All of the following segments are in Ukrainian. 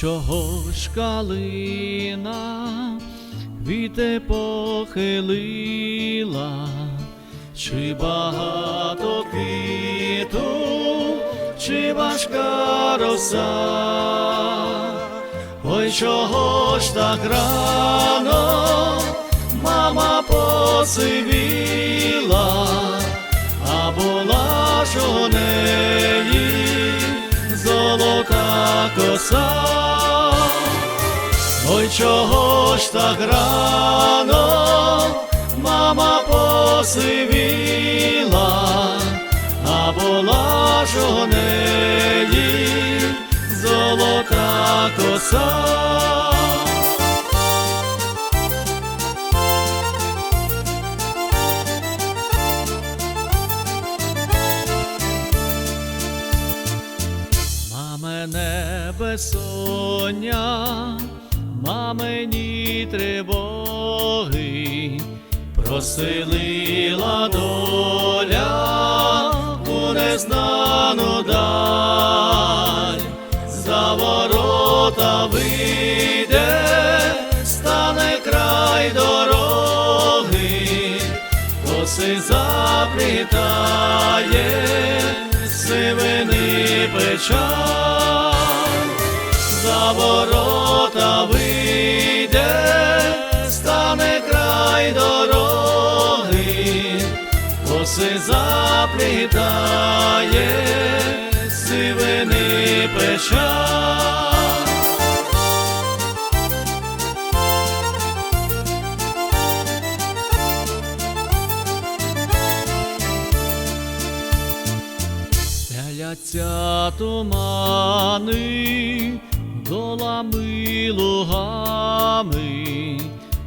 чого ж калина віте похилила, чи багато квіту, чи важка роса, ой чого ж так рано, мама посивіла, коса. Ой, чого ж так рано, мама посивіла, а була ж золота коса. Безсоння, мамині тривоги, проселила доля у незнану даль, за ворота вийде, стане край дороги, коси заплітає, сивини печаль, ворота вийде, стане край дороги, коси заплітає, сивини печаль. Стеляться тумани долами лугами,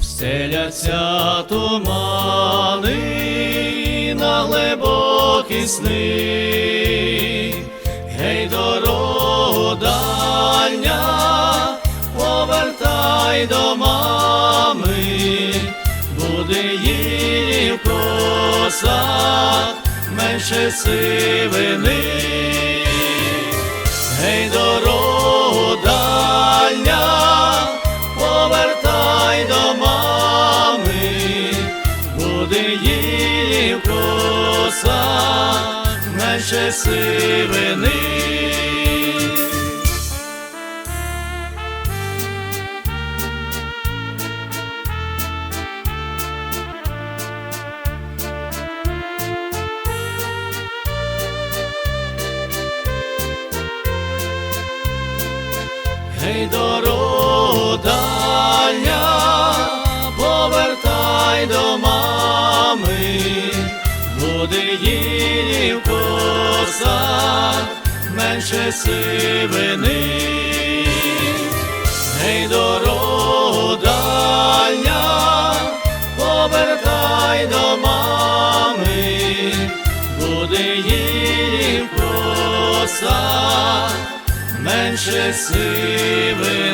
стеляться тумани на глибокі сни, гей, дорогу дальня, повертай до мами, буде її в косах менше сивини, гей, дорогу буде її в косах менше сивини. Гей, дорогу дальня, повертай до мами, буде її в косах менше сивини. Гей, дорогу дальня, повертай до мами, буде її в косах менше сивини.